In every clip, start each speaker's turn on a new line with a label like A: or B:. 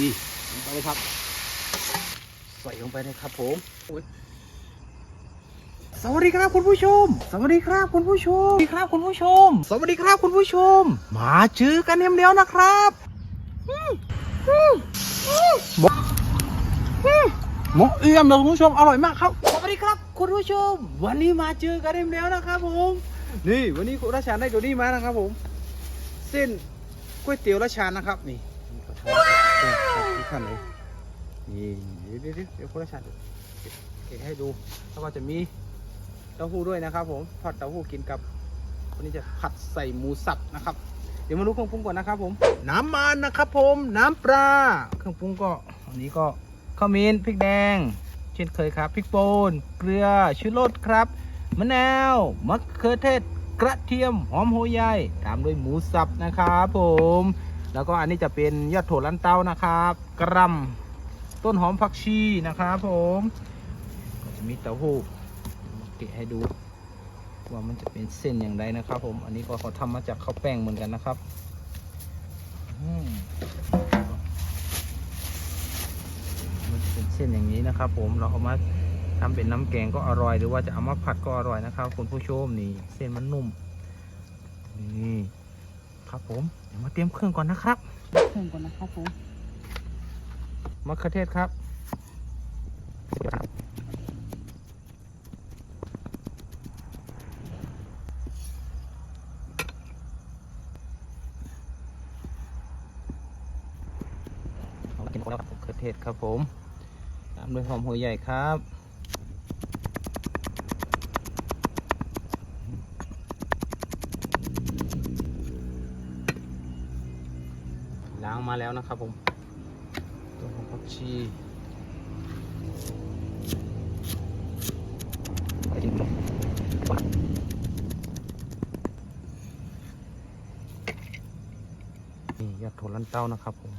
A: นี่ลงไปเลยครับ ใส่ลงไปเลยครับผมสวัสดีครับคุณผู้ชม สวัสดีครับคุณผู้ชม สวัสดีครับคุณผู้ชม สวัสดีครับคุณผู้ชม มาเจอกันเดียวนะครับอืมอืมอืมหมกอืมหมกเอี่ยมเลยคุณผู้ชมอร่อยมากครับ สวัสดีครับคุณผู้ชม วันนี้มาเจอกันเดียวนะครับผม นี่วันนี้คุณราชาญได้ตัวนี้มานะครับผม เส้นก๋วยเตี๋ยวราชานะครับนี่ ทุกท่านเลยนี่เดี๋ยวเดี๋ยวเดี๋ยวเดี๋ยวคุณราชาญเก็บให้ดู แล้วก็จะมีเต้าหู้ด้วยนะครับ ผมทอดเต้าหู้กินกับวันนี้จะผัดใส่หมูสับนะครับ เดี๋ยวมาดูเครื่องปรุงก่อนนะครับ ผม น้ำมันนะครับ ผมน้ำปลาเครื่องปรุงก็อันนี้ก็ข้าวมีนพริกแดง เช่นเคยครับพริกป่นเกลือชูรสครับมะนาวมะเขือเทศกระเทียมหอมหัวใหญ่ตามด้วยหมูสับนะครับ ผม แล้วก็อันนี้จะเป็นยอดถั่วลันเต้านะครับ กระหลำต้นหอมผักชีนะครับผมก็จะมีเต้าหู้เกะให้ดู ว่ามันจะเป็นเส้นอย่างไรนะครับ ผม อันนี้ก็เขาทำมาจากข้าวแป้งเหมือนกันนะครับมมันจะเป็นเส้นอย่างนี้นะครับ ผมเราเอามาทำเป็นน้ำแกงก็อร่อย หรือว่าจะเอามาผัดก็อร่อยนะครับ คุณผู้ชมนี่ เส้นมันนุ่มนี่ ครับผมเดี๋ยวมาเตรียมเครื่องก่อนนะครับ เครื่องก่อนนะครับผมมะเขือเทศครับเอากินแล้วครับมะเขือเทศครับผม ตามด้วยหอมหัวใหญ่ครับ มาแล้วนะครับผม ตัวของผักชีนี่ยอดถั่วลันเต้านะครับผม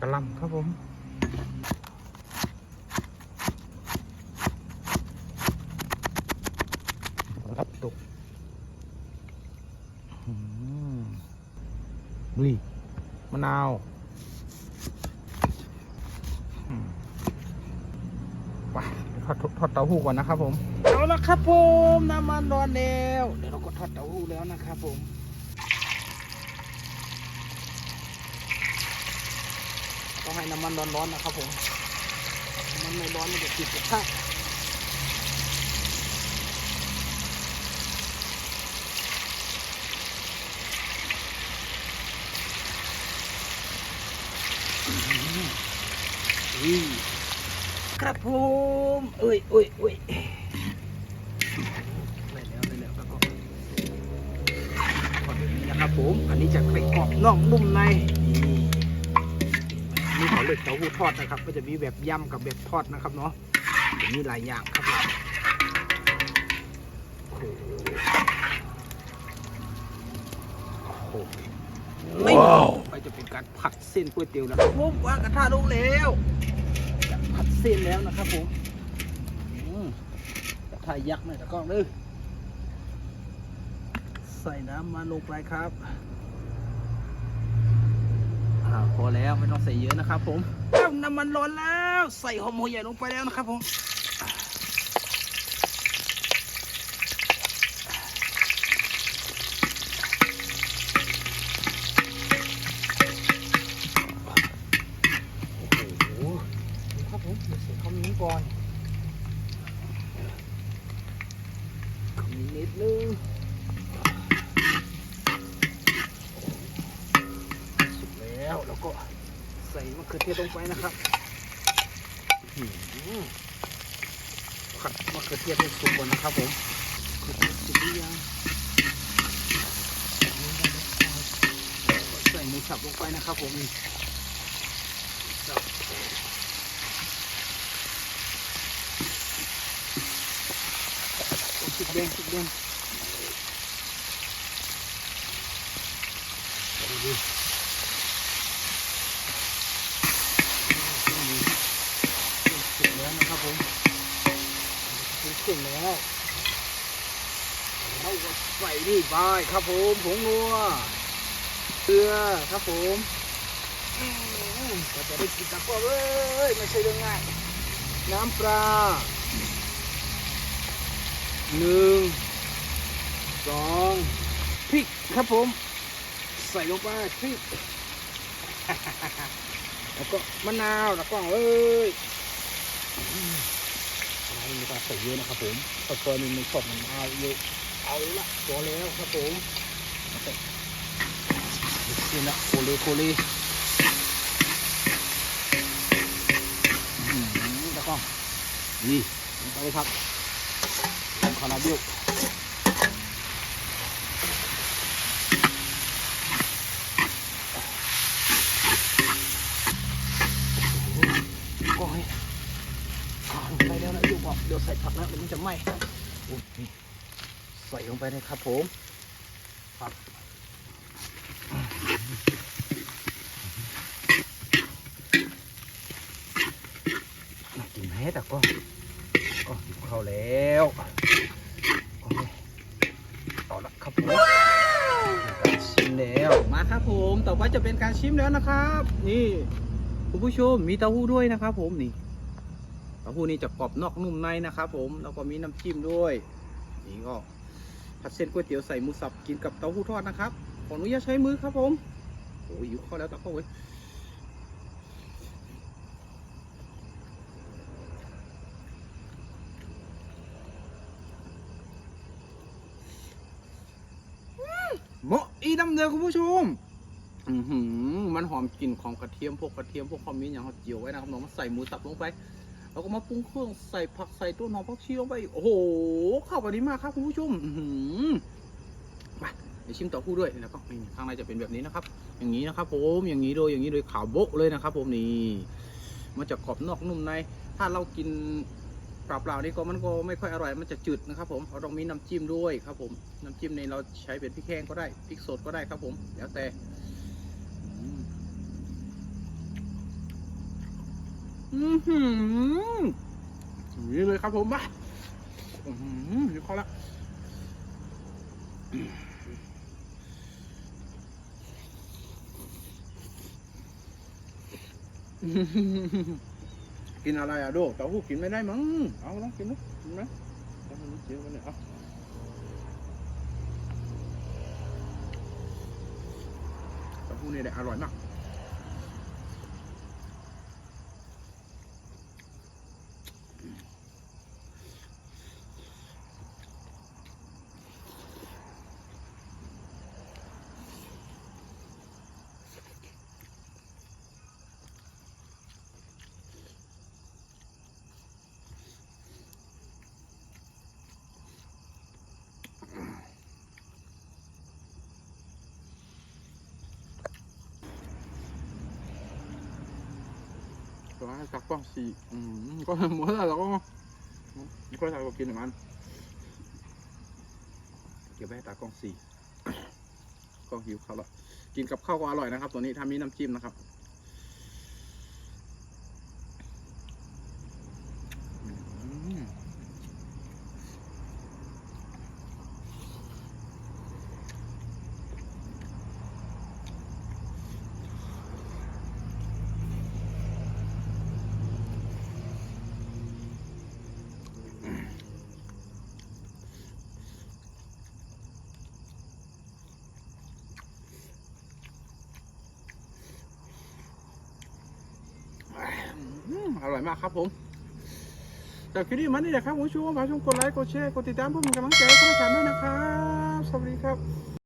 A: กระลำครับผม ครับตกอืมนี่มะนาวอืม ไปทอดทอดเต้าหู้ก่อนนะครับผมเอาละครับผมน้ำมันร้อนแล้วเดี๋ยวเราก็ทอดเต้าหู้แล้วนะครับผมต้องให้น้ำมันร้อนๆนะครับผมน้ำมันไม่ร้อนมันจะติดกระทะอืม ครับผมเอ้ยเอ้ยเอ้ยได้แล้วได้แล้วแล้วก็ทอดแบบนี้นะครับผม อันนี้จะไข่กรอบนอกนุ่มในนี่นี่เขาเลือกเต้าหู้ทอดนะครับ ก็จะมีแบบยำกับแบบทอดนะครับเนาะมีหลายอย่างครับผมโอ้โหโอ้โหนี่ไปจะเป็นการผัดเส้นก๋วยเตี๋ยวนะครับผมวางกระทะลงแล้วจะผัด เส้นแล้วนะครับผมอืมกระทะยักษ์หน่อยตะกล้องเลยใส่น้ำมาลงไปครับอ่าพอแล้วไม่ต้องใส่เยอะนะครับผมอ้าน้ำมันร้อนแล้ว ใส่หอมหัวใหญ่ลงไปแล้วนะครับผมโอ้โหดูครับ ผมเดี๋ยวใส่คำนี้ก่อนคำนี้นิดนึงสุกแล้วแล้วก็ใส่มะเขือเทศลงไปนะครับอื้อหือผัดมะเขือเทศให้สุกก่อนนะครับผมมะเขือเทศสุกหรือยังใส่หมูสับลงไปนะครับผมนี่สับ สุกแดงสุกแดงดูสุกแล้วนะครับผมสุกแล้วเราก็ใส่นี่ไปครับผมผงนัวเกลือครับผมอืมก็จะได้กินตะกั่วเว้ยไม่ใช่เรื่องง่าย น้ำปลา หนึ่งสองพริกครับผม ใส่ลงไปพริก แล้วก็มะนาวนะกล้องเอ้ยอะไรม่ต้องใส่เยอะนะครับผมเพราะตัวนี้มันชอบมันเอาเยอะเอาละตัวแล้วครับผมนี่นะโคเลโคเลอืมตะกล้องนี่ลงไปเลยครับ ทำคาราเบลก้อยอ่าลงไปแล้วนะอยู่บอกเดี๋ยวใส่ผักนะเดี๋ยวมันจะไหม้ใส่ลงไปเลยครับผมครับน่ากินไหมแต่ก็ก็หิวข้าแล้ว จะเป็นการชิมแล้วนะครับ นี่คุณผู้ชมมีเต้าหู้ด้วยนะครับ ผมนี่เต้าหู้นี่จะกรอบนอกนุ่มในนะครับ ผมแล้วก็มีน้ำจิ้มด้วยนี่ก็ผัดเส้นก๋วยเตี๋ยวใส่หมูสับกินกับเต้าหู้ทอดนะครับขออนุญาตใช้มือครับผมโอ้ยอยู่ข้อแล้วตะเข้าเว้ยเหมาะอีน้ำเดือคุณผู้ชม อือหือมันหอมกลิ่นของกระเทียมพวกกระเทียมพวกคอมมินอย่างเขาเจียวไว้นะครับน้องมาใส่หมูสับลงไป แล้วก็มาปรุงเครื่องใส่ผักใส่ต้นหอมผักชีลงไป โอ้โหเข้ากันดีมากครับคุณผู้ชมอือหือมาเดี๋ยวชิมเต่อคู่ด้วยแล้วก็นี่ข้างในจะเป็นแบบนี้นะครับ อย่างนี้นะครับ ผมอย่างนี้โดยอย่างนี้โดยขาวโบ๊ะเลยนะครับ ผมนี่มันจะกรอบนอกนุ่มใน ถ้าเรากินเปล่าๆนี่ก็มันก็ไม่ค่อยอร่อยมันจะจืดนะครับ ผมเราต้องมีน้ำจิ้มด้วยครับ ผมน้ำจิ้มในเราใช้เป็นพริกแห้งก็ได้พริกสดก็ได้ครับ ผมแล้วแต่อืม อือหือนี่เลยครับผมมาอือหืออยู่เขาละกินอะไรอะโดเต้าหู้กินไม่ได้มั้ง เอาลองกินดูกินไหมเต้าหู้นิดเดียวกันเนี่ยเอาเต้าหู้นี่แหละอร่อยมาก ก็ให้สักกล้องสี่อืมก็หมดแล้วเราก็ก็ใส่ก็กินอย่างนั้นเก็บไว้ให้ตากล้องสี่ก็หิวข้าวละกินกับข้าวก็อร่อยนะครับ ตัวนี้ทำมีน้ำจิ้มนะครับอืม อร่อยมากครับผมจากคลิปนี้มันนี่แหละครับคุณผู้ชมากชมกดไลค์กดแชร์กดติดตามเพื่อเป็นกำลังใจให้กับช่องด้วยนะครับ สวัสดีครับ